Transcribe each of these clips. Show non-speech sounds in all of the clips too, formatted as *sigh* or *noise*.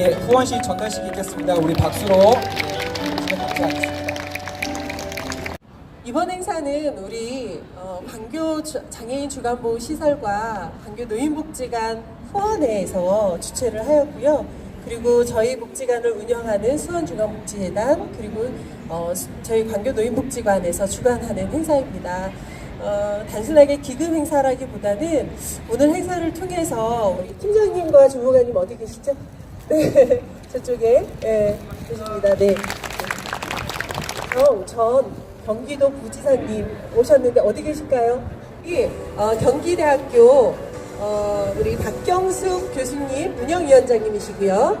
예, 후원식 전달식 있겠습니다. 우리 박수로 예, 진행하도록 하겠습니다. 이번 행사는 우리 어, 광교 주- 장애인 주간보호 시설과 광교 노인복지관 후원회에서 주최를 하였고요. 그리고 저희 복지관을 운영하는 수원중앙복지재단 그리고 어, 수- 저희 광교 노인복지관에서 주관하는 행사입니다. 어, 단순하게 기금 행사라기보다는 오늘 행사를 통해서 팀장님과 주무관님 어디 계시죠? 네, *laughs* 저쪽에 네, 계십니다. 네. 어, 전 경기도 부지사님 오셨는데 어디 계실까요? 이 어, 경기대학교 어, 우리 박경숙 교수님 운영위원장님이시고요.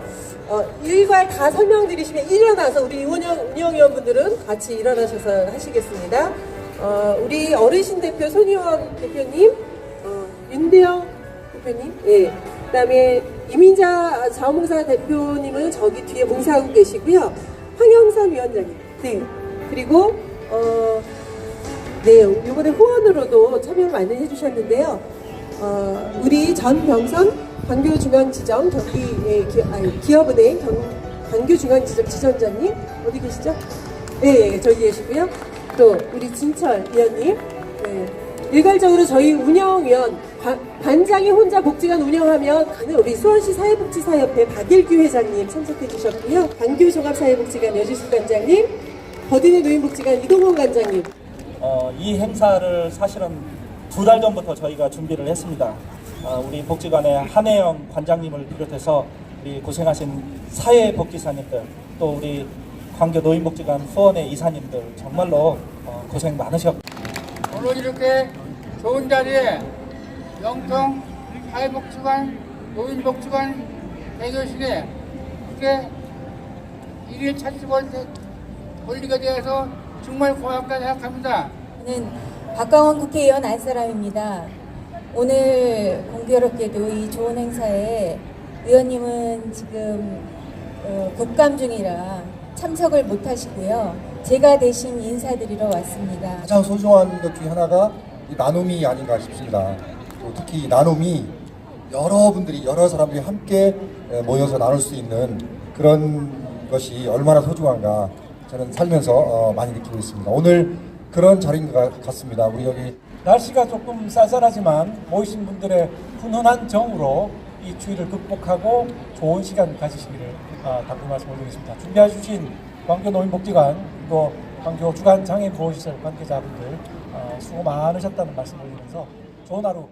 어, 일괄 다 설명드리시면 일어나서 우리 운영, 운영위원분들은 같이 일어나셔서 하시겠습니다. 어, 우리 어르신 대표 손희원 대표님, 어, 윤대영 대표님, 예. 그 다음에 이민자 자원봉사 대표님은 저기 뒤에 봉사하고 계시고요. 황영선 위원장님, 네. 그리고 어, 네 이번에 후원으로도 참여를 많이 해주셨는데요. 어, 우리 전병선 광교중앙지점 경기 예, 기업은행 경, 광교중앙지점 지점장님 어디 계시죠? 네, 예, 저기 계시고요. 또 우리 진철 위원님. 네. 일괄적으로 저희 운영위원 관- 관장이 혼자 복지관 운영하면 가는 우리 수원시 사회복지사협회 박일규 회장님 참석해 주셨고요. 광교 종합사회복지관 여지숙 관장님, 버디네 노인복지관 이동훈 관장님, 어, 이 행사를 사실은 두 달 전부터 저희가 준비를 했습니다. 어, 우리 복지관의 한혜영 관장님을 비롯해서 우리 고생하신 사회복지사님들 또 우리 광교 노인복지관 후원의 이사님들 정말로 어, 고생 많으셨고 오늘 이렇게 좋은 자리에 영통 사회복지관, 노인복지관 대교실에 이렇게 일일 차수걸 올리게 되어서 정말 고맙다 생각합니다. 저는 박강원 국회의원 안사람입니다. 오늘 공교롭게도 이 좋은 행사에 의원님은 지금 어, 국감 중이라 참석을 못 하시고요. 제가 대신 인사드리러 왔습니다. 가장 소중한 것 중에 하나가 이 나눔이 아닌가 싶습니다. 또 특히 이 나눔이 여러분들이 여러 사람들이 함께 에, 모여서 나눌 수 있는 그런 것이 얼마나 소중한가 저는 살면서 어, 많이 느끼고 있습니다. 오늘 그런 자리인 것 같습니다. 우리 여기 날씨가 조금 쌀쌀하지만 모이신 분들의 훈훈한 정으로 이 추위를 극복하고 좋은 시간 가지시기를 아, 당부 말씀드리겠습니다. 준비해 주신 광교 노인복지관 그리고 광교 주간 장애인 보호시설 관계자분들 아, 수고 많으셨다는 말씀 올리면서 좋은 하루